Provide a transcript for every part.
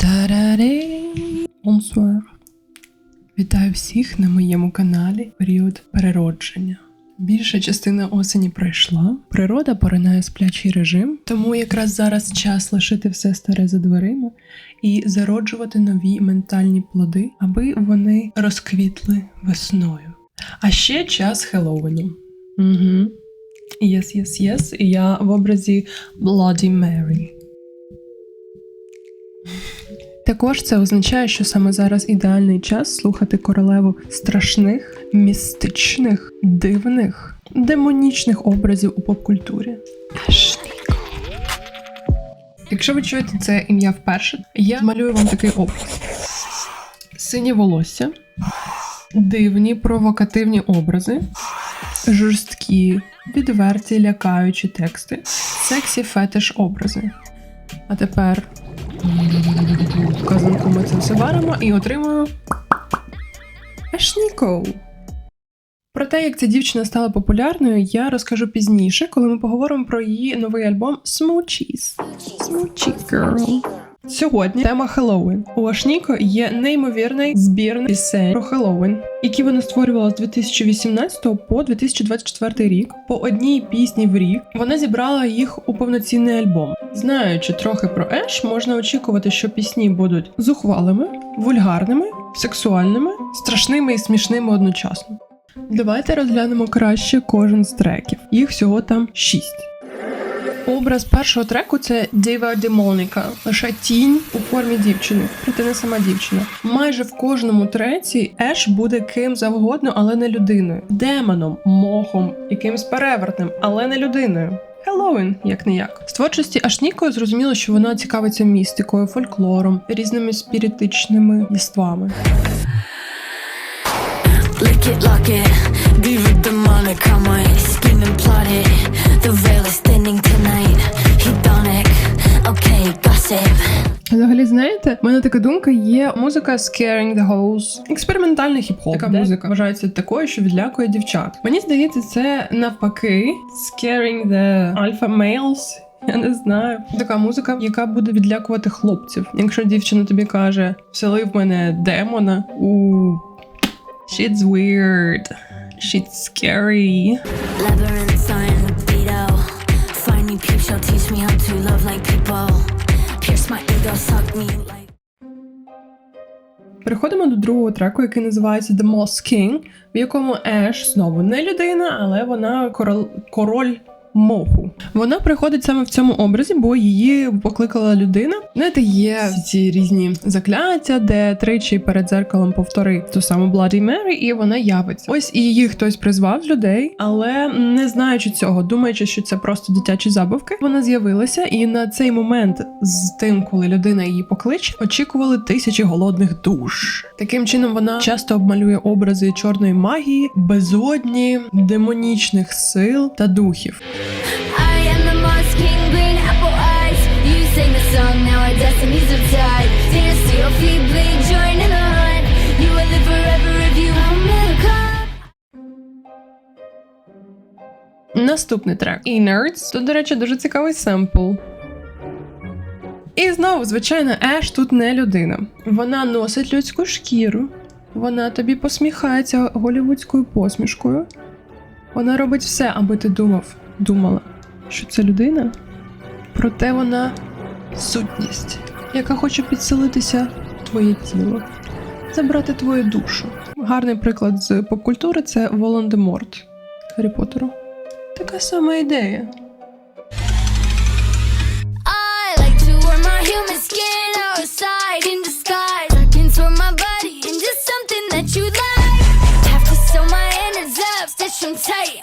Тарари. Бонсуар. Вітаю всіх на моєму каналі період переродження. Більша частина осені пройшла, природа поринає сплячий режим, тому якраз зараз час лишити все старе за дверима і зароджувати нові ментальні плоди, аби вони розквітли весною. А ще час Хеллоуіну. Угу. Yes, yes, yes. І я в образі Bloody Mary. Також це означає, що саме зараз ідеальний час слухати королеву страшних, містичних, дивних, демонічних образів у попкультурі. Якщо ви чуєте це ім'я вперше, я малюю вам такий образ: синє волосся, дивні провокативні образи, жорсткі, відверті, лякаючі тексти, сексі фетиш образи. А тепер казанку ми це все варимо і отримую Ашнікоу. Про те, як ця дівчина стала популярною, я розкажу пізніше, коли ми поговоримо про її новий альбом Smoochies. Smoochie Girl. Сьогодні тема Хеллоуін. У Ашніко є неймовірний збірний пісень про Хеллоуін, які вона створювала з 2018 по 2024 рік. По одній пісні в рік вона зібрала їх у повноцінний альбом. Знаючи трохи про Еш, можна очікувати, що пісні будуть зухвалими, вульгарними, сексуальними, страшними і смішними одночасно. Давайте розглянемо краще кожен з треків. Їх всього там шість. Образ першого треку це Діва Демоніка, лише тінь у формі дівчини, проте не сама дівчина. Майже в кожному треці Еш буде ким завгодно, але не людиною, демоном, мохом, якимсь перевертним, але не людиною. Хеллоуін, як не як. З творчості Ашніко зрозуміло, що вона цікавиться містикою, фольклором, різними спіритичними єствами. Lick it, lock it, demonic, might spin and plot it. The veil thinning tonight, hedonic, okay, gossip. Взагалі, знаєте, в мене така думка є музика Scaring the Hoes. Експериментальний хіп-хоп. Така музика вважається такою, що відлякує дівчат. Мені здається, це навпаки Scaring the Alpha Males. Я не знаю. Така музика, яка буде відлякувати хлопців. Якщо дівчина тобі каже, вселив мене демона у Shit's weird. Shit's scary. Labyrinth. Show, teach me how to love like people. Pierce my ego, suck me like. Переходимо до другого треку, який називається The Moss King, в якому Еш знову не людина, але вона король, король моху. Вона приходить саме в цьому образі, бо її покликала людина. Знаєте, є ці різні закляття, де тричі перед зеркалом повтори ту саму Bloody Mary, і вона явиться. Ось і її хтось призвав з людей, але не знаючи цього, думаючи, що це просто дитячі забавки, вона з'явилася, і на цей момент з тим, коли людина її покличе, очікували тисячі голодних душ. Таким чином вона часто обмалює образи чорної магії, безодні, демонічних сил та духів. Sing the song, now our destinies are tied. Your feet, bleed, join in the hunt. You will live forever if you me to come. Наступний трек Innards. Тут, до речі, дуже цікавий семпл. І знову, звичайно, Еш тут не людина. Вона носить людську шкіру, вона тобі посміхається голівудською посмішкою. Вона робить все, аби ти думав, думала, що це людина. Проте вона сутність, яка хоче підселитися в твоє тіло, забрати твою душу. Гарний приклад з попкультури це Волан-де-Морт Гаррі Поттеру. Така сама ідея.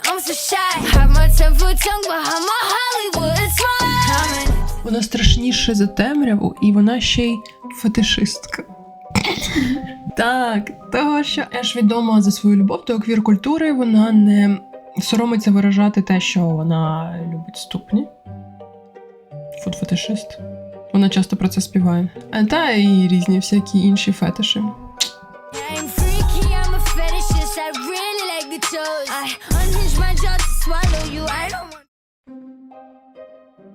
I'm so shy. Have my foot tongue behind my Hollywood. Вона страшніша за темряву, і вона ще й фетишистка. Так, того, що Еш відома за свою любов до квір-культури, вона не соромиться виражати те, що вона любить ступні. Фуд-фетишист. Вона часто про це співає. А та і різні всякі інші фетиші. I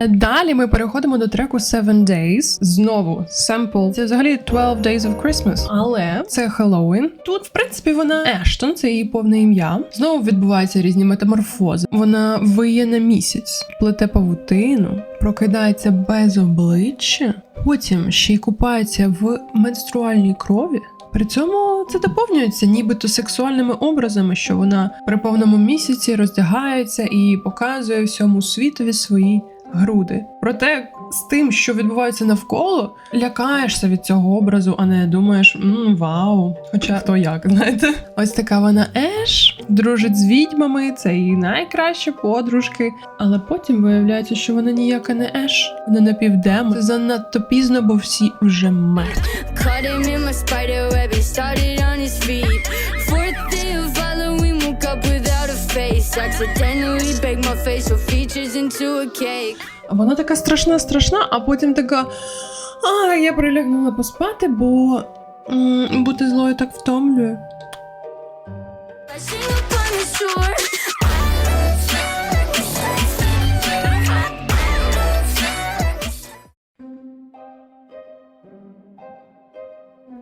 Далі ми переходимо до треку Seven Days. Знову семпл. Це взагалі 12 Days of Christmas. Але це Хеллоуін. Тут, в принципі, вона Ештон, це її повне ім'я. Знову відбуваються різні метаморфози. Вона виє на місяць, плете павутину, прокидається без обличчя, потім ще й купається в менструальній крові. При цьому це доповнюється нібито сексуальними образами, що вона при повному місяці роздягається і показує всьому світові свої груди. Проте з тим, що відбувається навколо, лякаєшся від цього образу, а не думаєш «М, вау. Хоча хто як, знаєте, ось така вона Еш, дружить з відьмами, це її найкращі подружки. Але потім виявляється, що вона ніяка не Еш, вона напівдемон. Це занадто пізно, бо всі вже мертві. Accidentally baked my facial features into a cake. Вона така страшна, страшна, а потім така. А, я прилягнула поспати, бо м, бути злою так втомлює. Flashing upon the shore.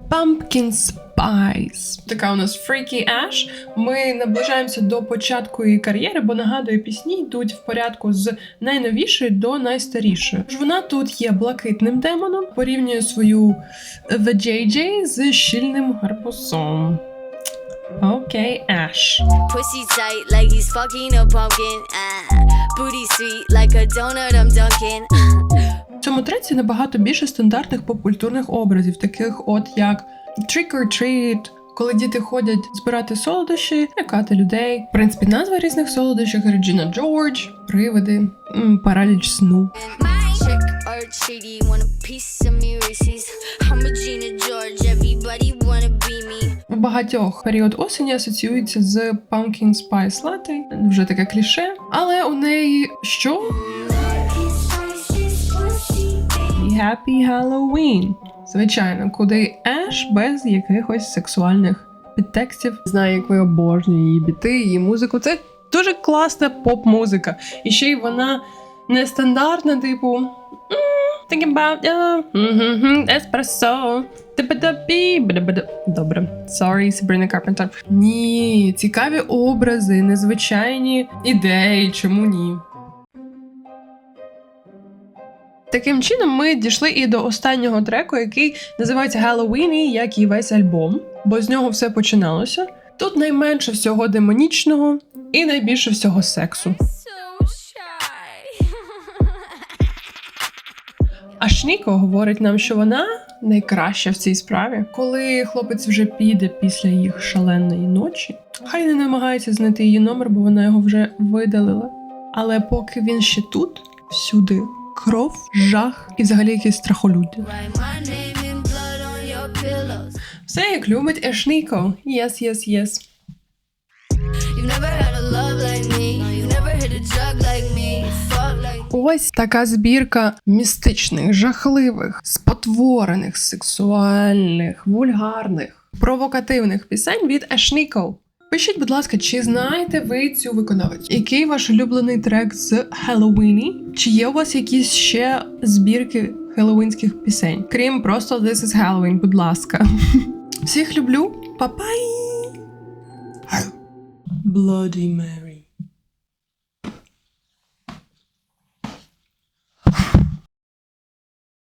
Pumpkin Spice. Така у нас Freaky Ash. Ми наближаємося до початку її кар'єри, бо нагадую, пісні йдуть в порядку з найновішої до найстарішої. Тож Вона тут є блакитним демоном, порівнює свою VJJ з щільним гарбузом. Окей, Ash. Pussy tight like he's fucking a pumpkin. Ah. Booty sweet like a donut I'm dunking. В цьому треці набагато більше стандартних попкультурних образів, таких от як trick or treat, коли діти ходять збирати солодощі, лякати людей. В принципі, назва різних солодощів Реджіна Джордж, привиди, параліч сну. В багатьох період осені асоціюється з Pumpkin Spice Latte, вже таке кліше. Але у неї що? Happy Halloween. Звичайно, куди Еш без якихось сексуальних підтекстів. Знаю, як ви обожнюєте її біти, її музику. Це дуже класна поп-музика. І ще й вона нестандартна, типу. «М, Think about типа-да-пі. Добре, sorry, Sabrina Carpenter. Ні, цікаві образи, незвичайні ідеї, чому ні? Таким чином, ми дійшли і до останнього треку, який називається Halloween, як і весь альбом, бо з нього все починалося. Тут найменше всього демонічного і найбільше всього сексу. So shy. А Шніко говорить нам, що вона найкраща в цій справі. Коли хлопець вже піде після їх шаленої ночі, хай не намагається знайти її номер, бо вона його вже видалила. Але поки він ще тут, всюди кров, жах і взагалі якесь страхолюддя. Все як любить Ешніко. Yes, yes, yes. Ось така збірка містичних, жахливих, спотворених, сексуальних, вульгарних, провокативних пісень від Ешніко. Пишіть, будь ласка, чи знаєте ви цю виконавець? Який ваш улюблений трек з Хеллоуіні? Чи є у вас якісь ще збірки хеллоуінських пісень? Крім просто This is Halloween, будь ласка. Всіх люблю, Па-пай! Bloody Mary.